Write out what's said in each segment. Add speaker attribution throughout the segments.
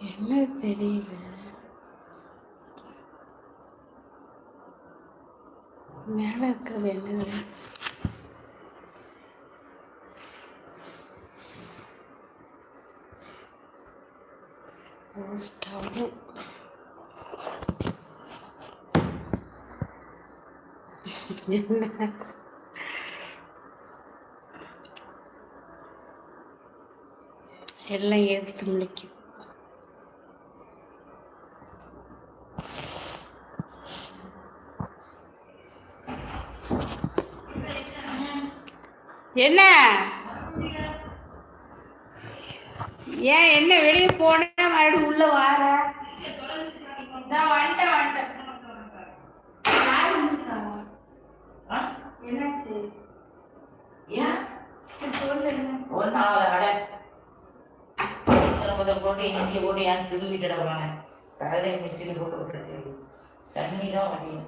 Speaker 1: என்ன தெரியல மேலே இருக்கிறது என்னது? ஓ என்ன? எல்லாம் எதிர்த்து முழிக்குது. என்ன? ஏன் என்ன வெளியே போன மறுபடியும் உள்ள வார? நான் வந்துட்டேன் வந்துட்டேன்? என்னாச்சு?
Speaker 2: ஏன்?
Speaker 1: சரி, சொல்லு.
Speaker 2: ஒன்றும் ஆகலை அட. முதல் போட்டு இஞ்சி போட்டு ஏன் திரும்பிட்டு போறானே கடலை மிக்சியில் போட்டு விட்டுருக்கு தண்ணி தான் வண்டியும்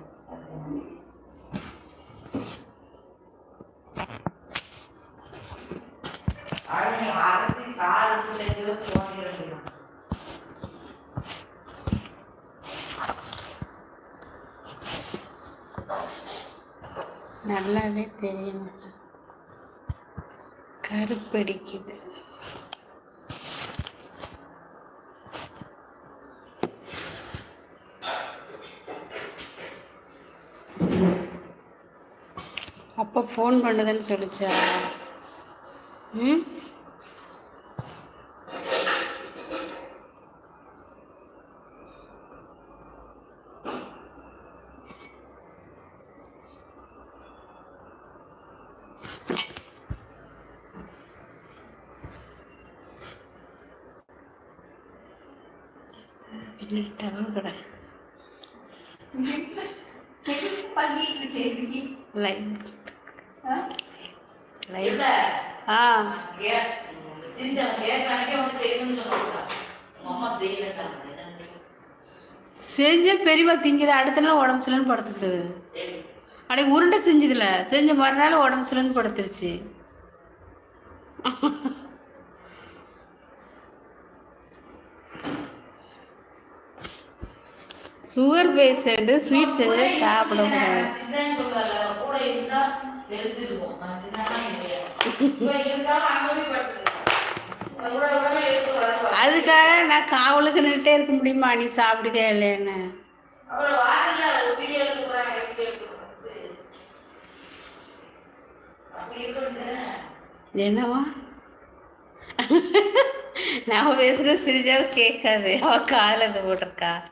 Speaker 2: அவனை அரைச்சி சாருக்கு எடுத்து
Speaker 1: நல்லாவே தெரியும். கருப்படிக்குது. அப்போ ஃபோன் பண்ணுதுன்னு சொல்லிச்சா? ம் பின்னாடி டவர் கடை லைட் லைட்
Speaker 2: இல்ல
Speaker 1: ஆ
Speaker 2: கே- செஞ்சவன் கேட்கறானே ஒன்று செய்யணும்னு சொன்னாங்க உங்க அம்மா செய்யலன்றாங்க என்னன்னு
Speaker 1: செஞ்ச பெரியவா திங்குது அடுத்த நாள் உடம்பு சிலன்னு படுத்துக்குது
Speaker 2: கேளு.
Speaker 1: அன்னைக்கு உருண்டை செஞ்சுக்கல செஞ்ச மறுநாள் உடம்பு சிலன்னு படுத்துருச்சு சுகர் பேஷண்ட்டு ஸ்வீட் செஞ்சு சாப்பிடக்கூடாது. அதுக்காக நான் காவலுக்கு நின்றுட்டே இருக்க முடியுமா? நீ சாப்பிடுதே இல்லைன்னு. என்னவா? நான் பேசுறது சிரிச்சாவும் கேட்காது. அவ காலில் இது போட்டிருக்கா.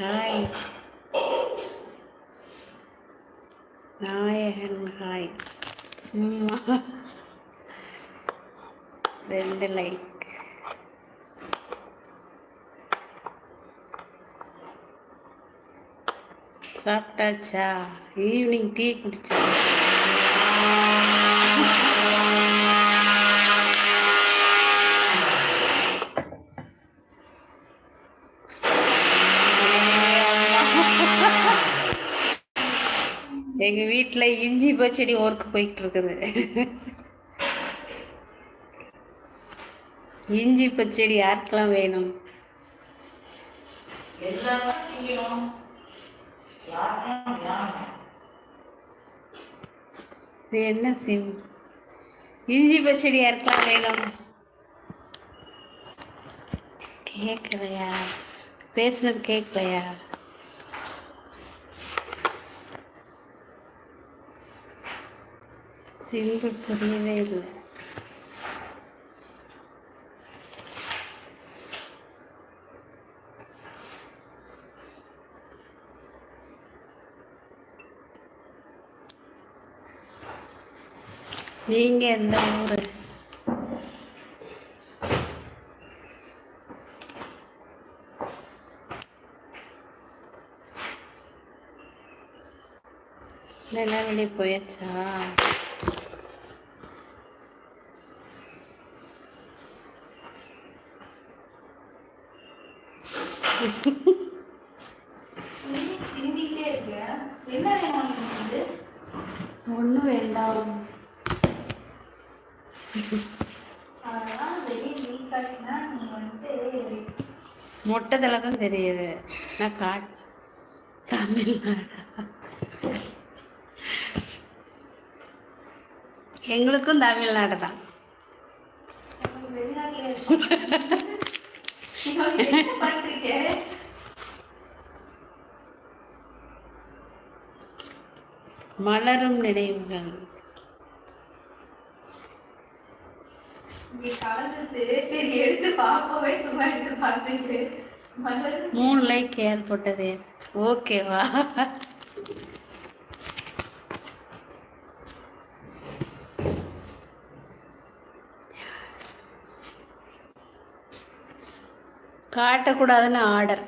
Speaker 1: ஹாய் நாயகன் ஹாய் ரெண்டு லைக் சாப்பிட்டாச்சா? ஈவினிங் டீ குடிச்சா எங்க இஞ்சி பச்சடி ஒர்க் போயிட்டு இருக்குது இஞ்சி பச்சடி யாருக்கெல்லாம் வேணாம். இது என்ன சிம் இஞ்சி பச்சடி யாருக்கெல்லாம் வேணும்? கேட்கலையா பேசுனது கேட்கலையா சிம்பு புரியவே இல்லை. நீங்க எந்த ஊரு? இதெல்லாம் வெளியே போயாச்சா?
Speaker 3: ஒன்றும் வேண்டாம்
Speaker 1: மொட்டதில் தான் தெரியுது. நான் கா தமிழ்நாடு எங்களுக்கும் தமிழ்நாடு தான். மலரும் நினைவுகள். மூணு லைக் ஏற்பட்டது ஓகேவா காட்டக்கூடாதுன்னு ஆர்டர்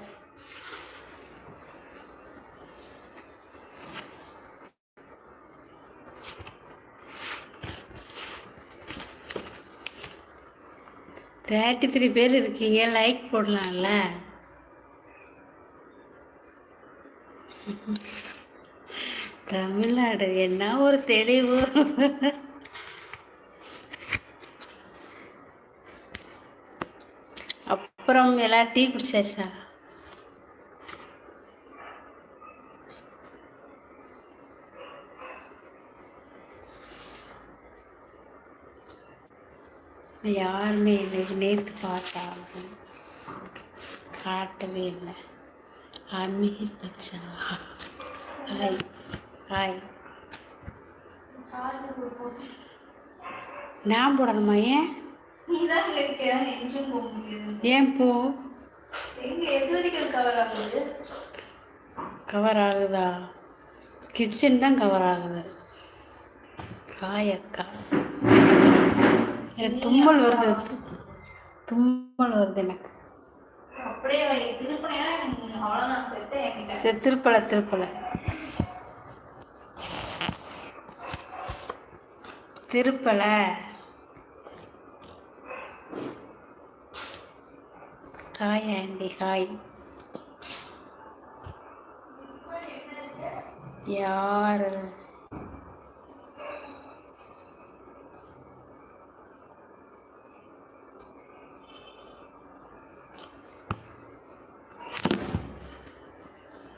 Speaker 1: தேர்ட்டி த்ரீ பேர் இருக்கீங்க லைக் போடலாம்ல. தமிழ்நாடு என்ன ஒரு தெளிவு. அப்புறம் எல்லாம் டீ குடிச்சாச்சா? யாருமே இல்லை. நேற்று பார்த்தா காட்டவே இல்லை. அமீர் பச்சா. ஹாய். ஹாய். நான் போடணுமா ஏன்?
Speaker 3: தான் இங்க இருக்க எங்கேயும் போக முடியாது
Speaker 1: ஏன் போ?
Speaker 3: எங்க எது வரைக்கும் கவர் ஆகுது?
Speaker 1: கவர் ஆகுதா? கிச்சன் தான் கவர் ஆகுது. ஹாய் அக்கா எனக்கு தும்மல் வருது. தும்மல் வருது எனக்கு.
Speaker 3: அப்படியே திருப்பினா அவ்வளோதான் செத்த
Speaker 1: திருப்பலை திருப்பலை. திருப்பலை. Hi aunty hi. யார்?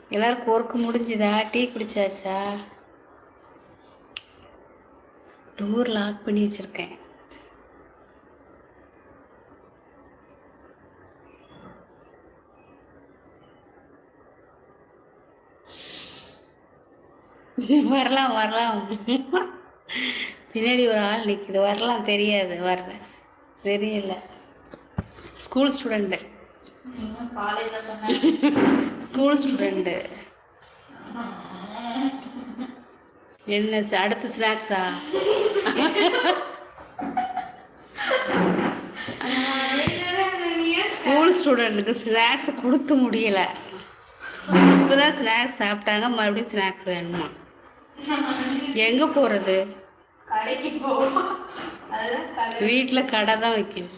Speaker 1: எல்லாருக்கும் கோர்க்கு முடிஞ்சுதா? டீ குடிச்சாச்சா? டோர் லாக் பண்ணி வச்சிருக்கேன். வரலாம் வரலாம். பின்னாடி ஒரு ஆள் நிற்குது வரலாம் தெரியாது. வர்ற தெரியல. ஸ்கூல் ஸ்டூடெண்ட்டு ஸ்கூல் ஸ்டூடெண்ட்டு என்ன ச- அடுத்த ஸ்நாக்ஸா ஸ்கூல் ஸ்டூடெண்ட்டுக்கு ஸ்நாக்ஸ் கொடுக்க முடியல. இப்போ தான் ஸ்நாக்ஸ் சாப்பிட்டாங்க. மறுபடியும் ஸ்நாக்ஸ் வேணுமா? எங்கே போகிறது
Speaker 3: கடைக்கு போ அதுதான் கடை.
Speaker 1: வீட்டில் கடை தான் வைக்கணும்.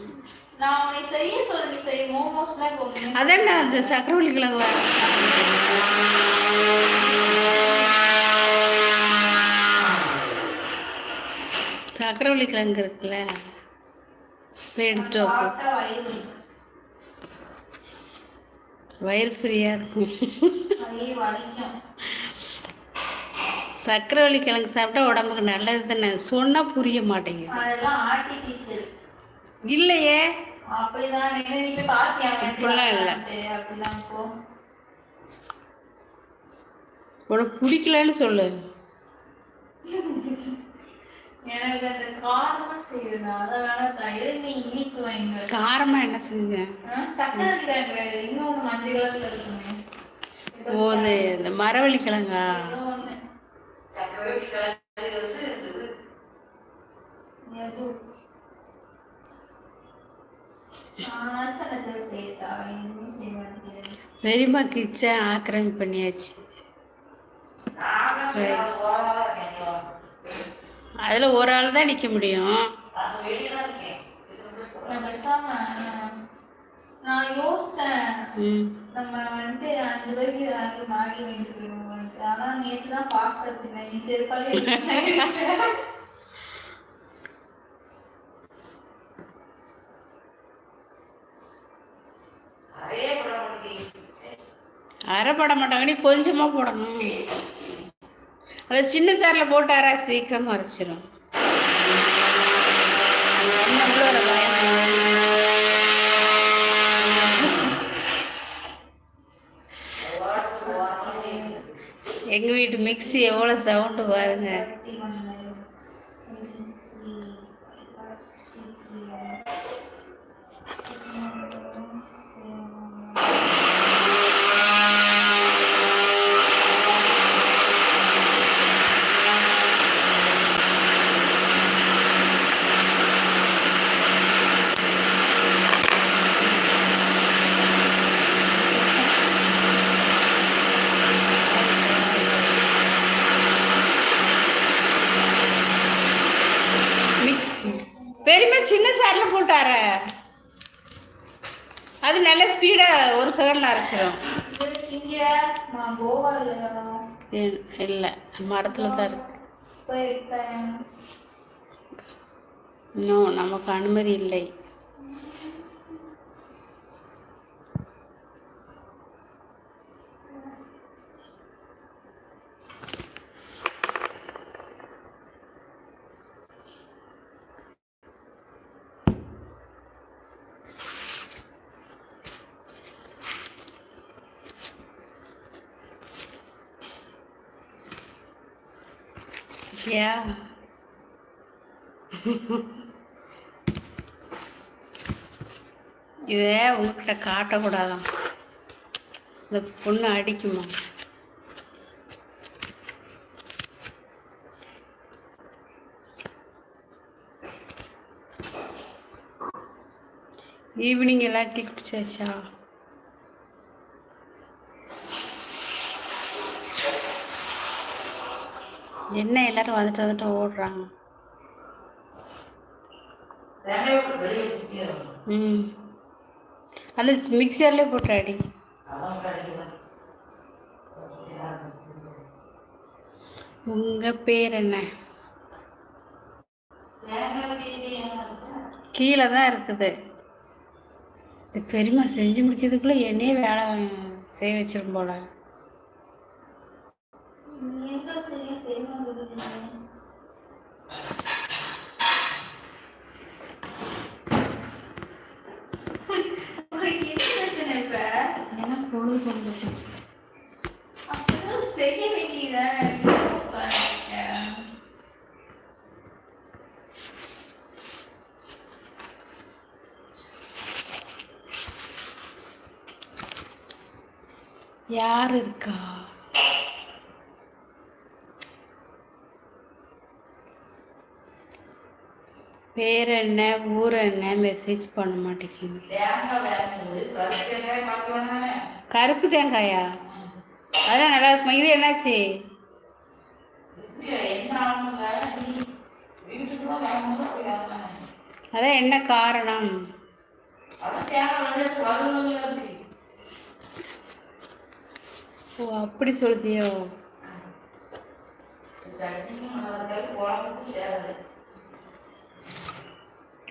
Speaker 3: நான் உன்னை செய்ய சொல்ல நீ செய்ய. மோமோஸ்லாம் இப்போ ஒண்ணுமே
Speaker 1: அதென்ன அந்த சக்கரவள்ளி கிழங்கு சக்கரவள்ளி கிழங்கு இருக்குல்ல? எடுத்துட்டு வா போ.
Speaker 3: சாப்பிட்டா வயிறு
Speaker 1: ஃப்ரீயாக இருக்கும் சக்கரவள்ளி கிழங்கு சாப்பிட்டா உடம்புக்கு நல்லது தானே சொன்னால் புரிய மாட்டேங்குது. இல்லையே. அப்படிலாம் இல்ல. உனக்கு பிடிக்கலன்னு சொல்லு.
Speaker 3: எனக்கு அந்த காரமா செய்யுது இனிப்பு வாங்க
Speaker 1: என்ன செஞ்சேன்
Speaker 3: சக்கரை மஞ்சள் கலர்ல
Speaker 1: ஓ இந்த மரவள்ளி கிழங்கா
Speaker 2: வந்து இது
Speaker 3: செய்ய மாட்டேங்கிறேன்
Speaker 1: பெரியம்மா கிச்சன் ஆக்கிரமிப்பு பண்ணியாச்சு. அதில் ஒரு ஆள் தான் நிற்க முடியும்.
Speaker 2: நான்
Speaker 3: யோசித்தேன்
Speaker 1: ம்.
Speaker 3: நம்ம வந்துட்டு அஞ்சு ரூபாய்க்கு வாங்கி மாறி வாங்கிட்டு ஆனால் நேற்று தான் பாஸ் தின்னேன் நீ செருப்பாலே
Speaker 1: அரை போட மாட்டாங்க. நீ கொஞ்சமாக போடணும். அதை சின்ன சேரில் போட்டாரா சீக்கிரமாக அரைச்சிரும் என்ன உள்ள ஒரு பயம். எங்கள் வீட்டு எவ்வளோ சவுண்டு பாருங்க. சின்ன சாரில் போட்டு அரை அது நல்ல ஸ்பீடாக ஒரு செகண்டில் அரைச்சிடும் இல்லை மரத்தில் தான் இருக்கு. இன்னும் நமக்கு அனுமதி இல்லை. Yeah. இதை உங்ககிட்ட காட்டக்கூடாதான். இந்த பொண்ணு அடிக்குமா? ஈவினிங் எல்லாம் டீ குடிச்சாச்சா? என்ன எல்லாரும் வந்துட்டு வந்துட்டு ஓடுறாங்க. ம். அந்த மிக்சர்லேயே போட்டு அடி உங்கள் பேர் என்ன?
Speaker 2: என்ன
Speaker 1: கீழே தான் இருக்குது. இது பெரியம்மா செஞ்சு முடிக்கிறதுக்குள்ளே என்னையே வேலை செய்ய வச்சிரும் போல. யார் இருக்கா? பேர் என்ன ஊர் என்ன? மெசேஜ் பண்ண மாட்டேங்கிங்க கருப்பு தேங்காயா? அதெல்லாம் நல்லா இருக்குமா இது என்னாச்சு? அதான் என்ன காரணம்?
Speaker 2: தேங்காய்
Speaker 1: ஓ அப்படி சொல்றியோ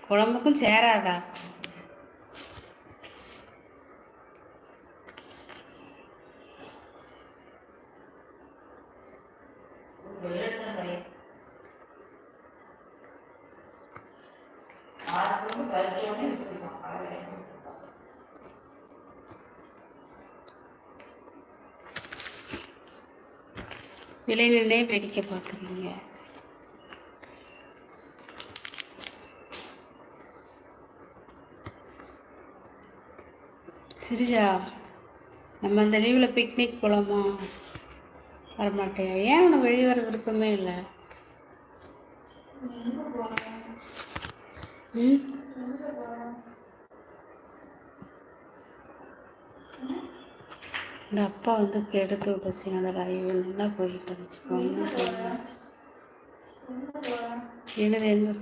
Speaker 2: குழம்புக்கும் சேராதா?
Speaker 1: விலையிலே வேடிக்கை பார்க்குறீங்க. சிரிஜா நம்ம அந்த லீவில் பிக்னிக் போகலாமா வரமாட்டேன் ஏன் உனக்கு வெளியே வர விருப்பமே இல்லை? ம்
Speaker 3: எங்க போற
Speaker 1: இந்த அப்பா வந்து கெடுத்து விட்டுச்சு என்னோட லைவ் நல்லா போயிட்டு இருந்துச்சு என்னது எங்க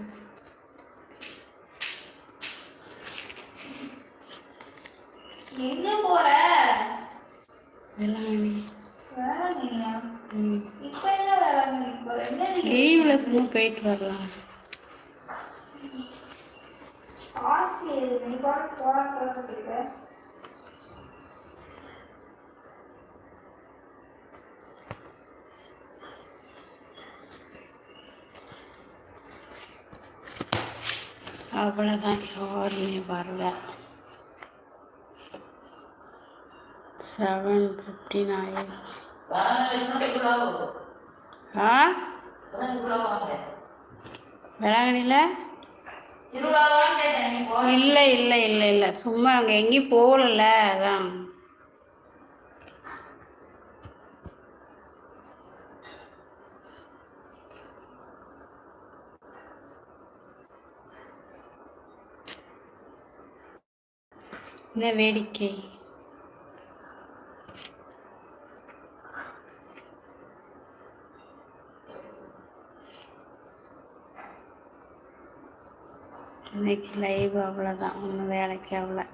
Speaker 3: எங்க போற?
Speaker 1: வேளாங்கண்ணி.
Speaker 3: என்ன? என்ன
Speaker 1: லீவில் சும்மா போயிட்டு வரலாம்.
Speaker 3: ஆசை? நீ பாட்டு
Speaker 1: அவ்வளோதான் யாருமே வரல செவன் ஃபிஃப்டின் ஆயிடுச்சு. ஆ. வேளாங்கண்ணியில். இல்லை இல்லை இல்லை இல்லை சும்மா அங்கே எங்கேயும் போகல அதான் என்ன வேடிக்கை. இன்னைக்கு லைவ் அவ்வளோதான் ஒன்றும் வேலைக்கு அவ்வளோ